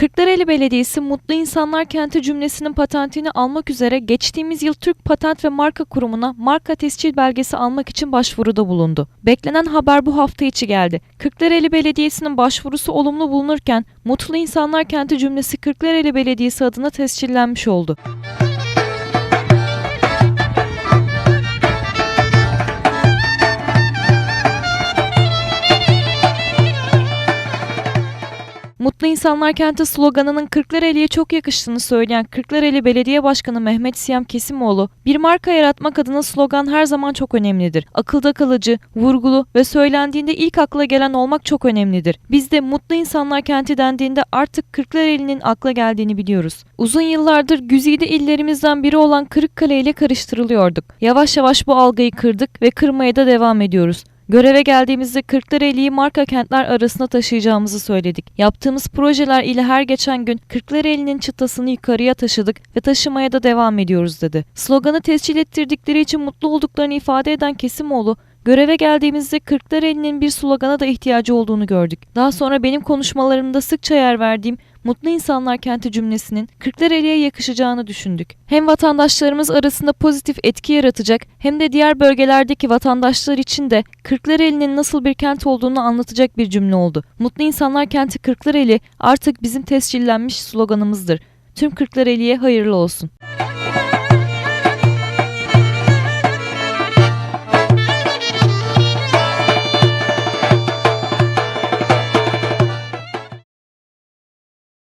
Kırklareli Belediyesi Mutlu İnsanlar Kenti cümlesinin patentini almak üzere geçtiğimiz yıl Türk Patent ve Marka Kurumu'na marka tescil belgesi almak için başvuruda bulundu. Beklenen haber bu hafta içi geldi. Kırklareli Belediyesi'nin başvurusu olumlu bulunurken Mutlu İnsanlar Kenti cümlesi Kırklareli Belediyesi adına tescillenmiş oldu. Mutlu İnsanlar Kenti sloganının Kırklareli'ye çok yakıştığını söyleyen Kırklareli Belediye Başkanı Mehmet Siyam Kesimoğlu, bir marka yaratmak adına slogan her zaman çok önemlidir. Akılda kalıcı, vurgulu ve söylendiğinde ilk akla gelen olmak çok önemlidir. Biz de Mutlu İnsanlar Kenti dendiğinde artık Kırklareli'nin akla geldiğini biliyoruz. Uzun yıllardır güzide illerimizden biri olan Kırıkkale ile karıştırılıyorduk. Yavaş yavaş bu algıyı kırdık ve kırmaya da devam ediyoruz. Göreve geldiğimizde Kırklareli'yi marka kentler arasına taşıyacağımızı söyledik. Yaptığımız projeler ile her geçen gün Kırklareli'nin çıtasını yukarıya taşıdık ve taşımaya da devam ediyoruz dedi. Sloganı tescil ettirdikleri için mutlu olduklarını ifade eden Kesimoğlu, Göreve geldiğimizde Kırklareli'nin bir slogana da ihtiyacı olduğunu gördük. Daha sonra benim konuşmalarımda sıkça yer verdiğim Mutlu İnsanlar Kenti cümlesinin Kırklareli'ye yakışacağını düşündük. Hem vatandaşlarımız arasında pozitif etki yaratacak hem de diğer bölgelerdeki vatandaşlar için de Kırklareli'nin nasıl bir kent olduğunu anlatacak bir cümle oldu. Mutlu İnsanlar Kenti Kırklareli artık bizim tescillenmiş sloganımızdır. Tüm Kırklareli'ye hayırlı olsun.